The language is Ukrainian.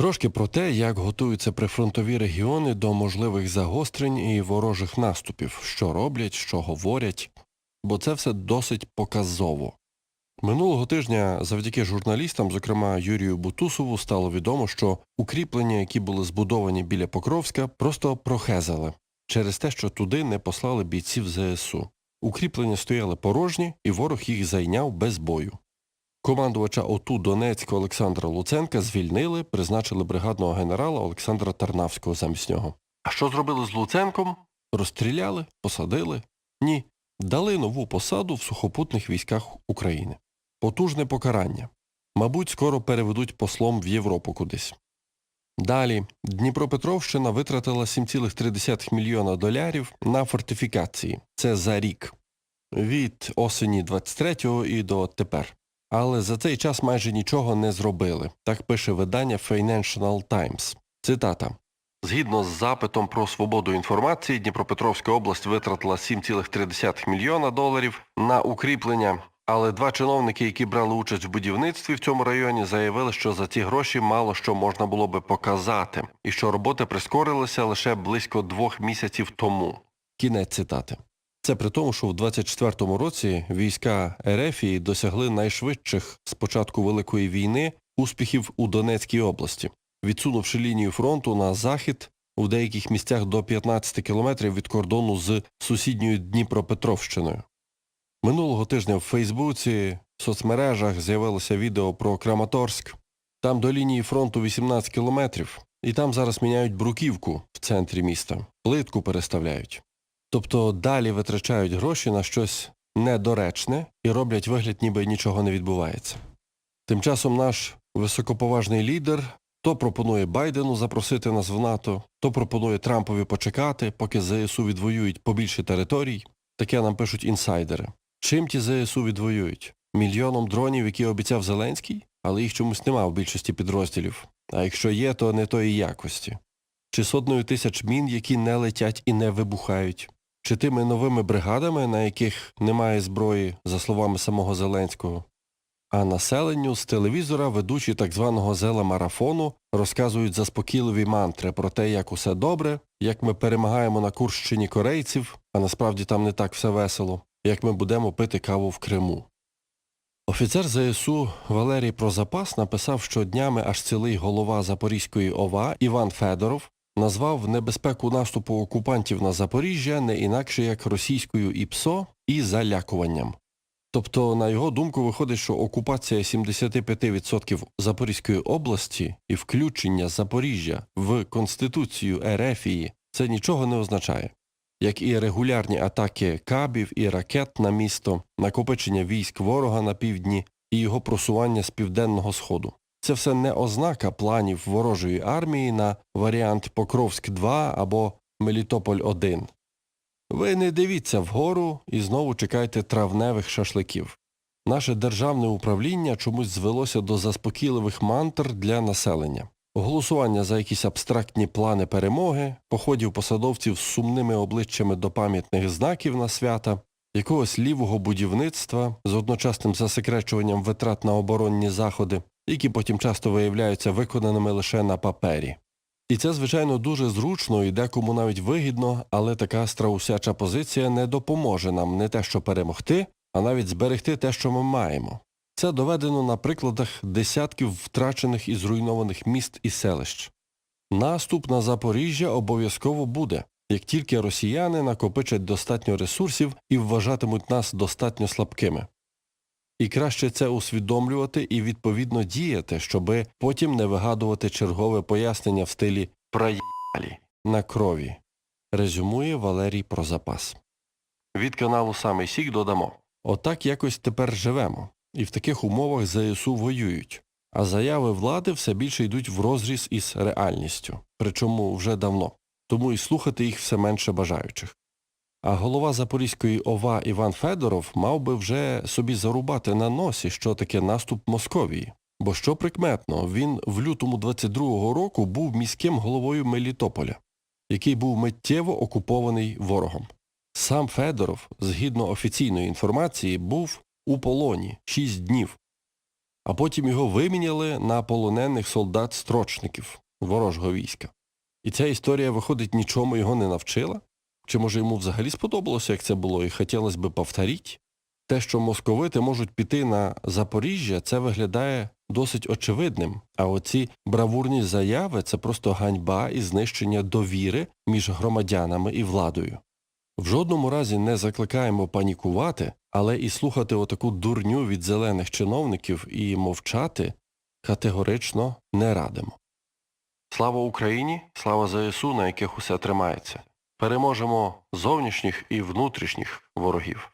Трошки про те, як готуються прифронтові регіони до можливих загострень і ворожих наступів, що роблять, що говорять, бо це все досить показово. Минулого тижня завдяки журналістам, зокрема Юрію Бутусову, стало відомо, що укріплення, які були збудовані біля Покровська, просто прохезали через те, що туди не послали бійців ЗСУ. Укріплення стояли порожні, і ворог їх зайняв без бою. Командувача ОТУ Донецька Олександра Луценка звільнили, призначили бригадного генерала Олександра Тарнавського замість нього. А що зробили з Луценком? Розстріляли, посадили? Ні. Дали нову посаду в сухопутних військах України. Потужне покарання. Мабуть, скоро переведуть послом в Європу кудись. Далі Дніпропетровщина витратила 7,3 мільйона долярів на фортифікації. Це за рік. Від осені 23-го і до тепер. Але за цей час майже нічого не зробили. Так пише видання Financial Times. Цитата. Згідно з запитом про свободу інформації, Дніпропетровська область витратила 7,3 мільйона доларів на укріплення, але два чиновники, які брали участь в будівництві в цьому районі, заявили, що за ці гроші мало що можна було би показати, і що роботи прискорилися лише близько двох місяців тому. Кінець цитати. Це при тому, що в 24-му році війська Ерефії досягли найшвидших з початку Великої війни успіхів у Донецькій області, відсунувши лінію фронту на захід у деяких місцях до 15 кілометрів від кордону з сусідньою Дніпропетровщиною. Минулого тижня в Фейсбуці, в соцмережах з'явилося відео про Краматорськ. Там до лінії фронту 18 кілометрів, і там зараз міняють бруківку в центрі міста, плитку переставляють. Тобто далі витрачають гроші на щось недоречне і роблять вигляд, ніби нічого не відбувається. Тим часом наш високоповажний лідер то пропонує Байдену запросити нас в НАТО, то пропонує Трампові почекати, поки ЗСУ відвоюють побільше територій. Таке нам пишуть інсайдери. Чим ті ЗСУ відвоюють? Мільйоном дронів, які обіцяв Зеленський, але їх чомусь нема в більшості підрозділів. А якщо є, то не тої якості. Чи сотнею тисяч мін, які не летять і не вибухають чи тими новими бригадами, на яких немає зброї, за словами самого Зеленського. А населенню з телевізора ведучі так званого зела-марафону розказують заспокійливі мантри про те, як усе добре, як ми перемагаємо на Курщині корейців, а насправді там не так все весело, як ми будемо пити каву в Криму. Офіцер ЗСУ Валерій Прозапас написав, що днями аж цілий голова Запорізької ОВА Іван Федоров назвав небезпеку наступу окупантів на Запоріжжя не інакше як російською ІПСО і залякуванням. Тобто, на його думку, виходить, що окупація 75% Запорізької області і включення Запоріжжя в Конституцію Ерефії це нічого не означає, як і регулярні атаки кабів і ракет на місто, накопичення військ ворога на півдні і його просування з південного сходу. Це все не ознака планів ворожої армії на варіант Покровськ-2 або Мелітополь-1. Ви не дивіться вгору і знову чекайте травневих шашликів. Наше державне управління чомусь звелося до заспокійливих мантр для населення. Голосування за якісь абстрактні плани перемоги, походів посадовців з сумними обличчями до пам'ятних знаків на свята, якогось лівого будівництва з одночасним засекречуванням витрат на оборонні заходи, які потім часто виявляються виконаними лише на папері. І це, звичайно, дуже зручно і декому навіть вигідно, але така страусяча позиція не допоможе нам не те, що перемогти, а навіть зберегти те, що ми маємо. Це доведено на прикладах десятків втрачених і зруйнованих міст і селищ. Наступ на Запоріжжя обов'язково буде, як тільки росіяни накопичать достатньо ресурсів і вважатимуть нас достатньо слабкими. І краще це усвідомлювати і відповідно діяти, щоби потім не вигадувати чергове пояснення в стилі «проїбалі» на крові. Резюмує Валерій про запас. Від каналу Самий Сік додамо. Отак якось тепер живемо. І в таких умовах ЗСУ воюють. А заяви влади все більше йдуть в розріз із реальністю. Причому вже давно. Тому і слухати їх все менше бажаючих. А голова Запорізької ОВА Іван Федоров мав би вже собі зарубати на носі, що таке наступ Московії. Бо що прикметно, він в лютому 22-го року був міським головою Мелітополя, який був миттєво окупований ворогом. Сам Федоров, згідно офіційної інформації, був у полоні 6 днів. а потім його виміняли на полонених солдат-строчників ворожого війська. І ця історія, виходить, нічому його не навчила? Чи може йому взагалі сподобалося, як це було, і хотілося би повторити? Те, що московити можуть піти на Запоріжжя, це виглядає досить очевидним. А оці бравурні заяви це просто ганьба і знищення довіри між громадянами і владою. В жодному разі не закликаємо панікувати, але і слухати отаку дурню від зелених чиновників і мовчати категорично не радимо. Слава Україні, слава ЗСУ, на яких усе тримається. Переможемо зовнішніх і внутрішніх ворогів.